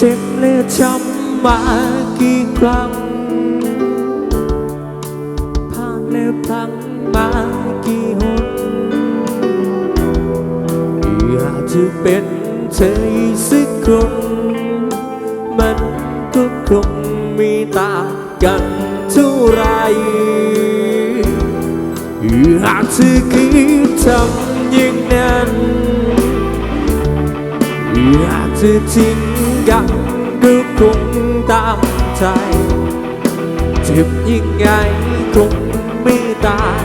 จ็บและจำมากี่ครั้งผ่านแล้วพลังมากี่หนอยากจะเป็นเธออีกสักคนมันก็คงมีต่างกันเท่าไหรหากเธอคิดทำอย่างนั้นอยากจะทิ้ง กันก็คงตามใจ เจ็บยังไงคงไม่ตาย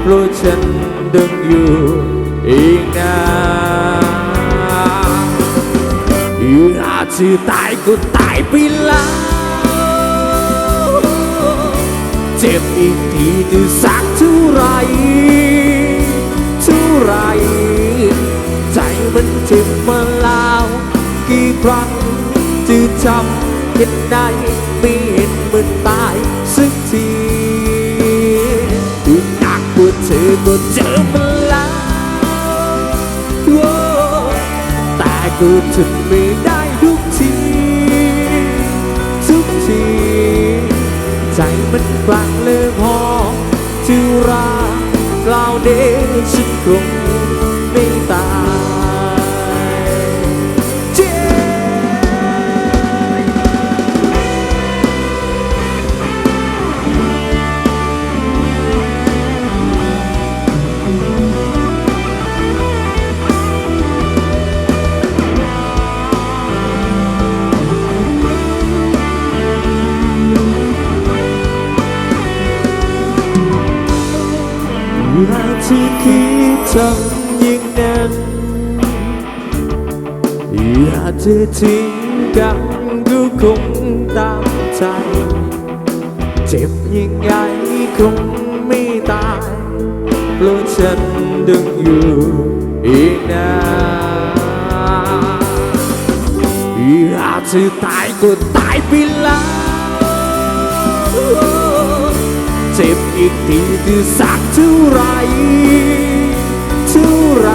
เพราะฉันดึงอยู่อีกนานอยากจะตายก็ตายไปแล้ว เจ็บอีกทีจะสักเท่าไหรเท่าไหรใจมันเจ็บมา ครั้งจะจำเห็นได้ไม่เห็นมันตายสักทีหนักกว่าเธอก็เจอมาแล้วแต่ก็ทนไม่ได้ทุกที ทุกที ใจมันกลั่งเลยพอที่รักกล่าวเดฉันคง ที่คิดทำอย่างนั้นอยากจะทิ้งกันก็คงตามใจ เจ็บยังไงคงไม่ตายเพราะฉันดึงอยู่อีกนานอยากจะตายก็ตายไปแล้ว เจ็บอีกทีจะสักเท่าไรเท่าไร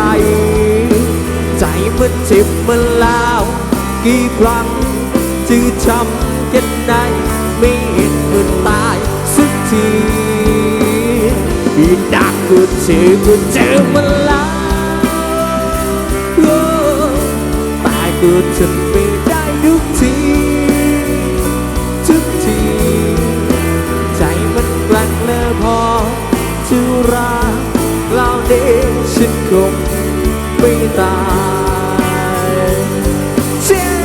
ใจมันเจ็บมาแล้ว กี่ครั้งจะจำกันได้ไม่เห็นมันตายสักทีอีดักก็เจอก็เจอมาแล้วโอ้ตายก็ทนไม่ได้ทุกที รักเรานี้ฉันคงไม่ตายเจ็บ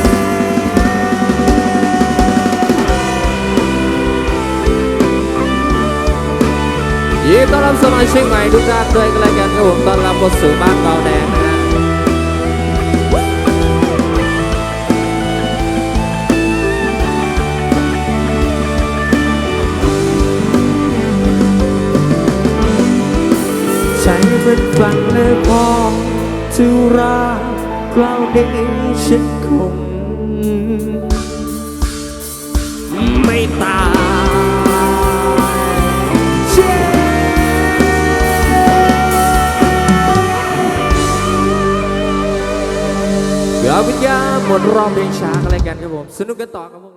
ยินดีต้อนรับสมาชิกใหม่ทุกท่านด้วยกันแล้วกันครับผมต้อนรับเข้าสู่บ้านเบาแดงนะ มันฟังและพอที่รักคราวนี้ฉันคง ไม่ตายเจ็บเกือบวิญญาหมดรอบเพลงช้ากันเลยกันครับผม สนุกกันต่อครับพวกเรา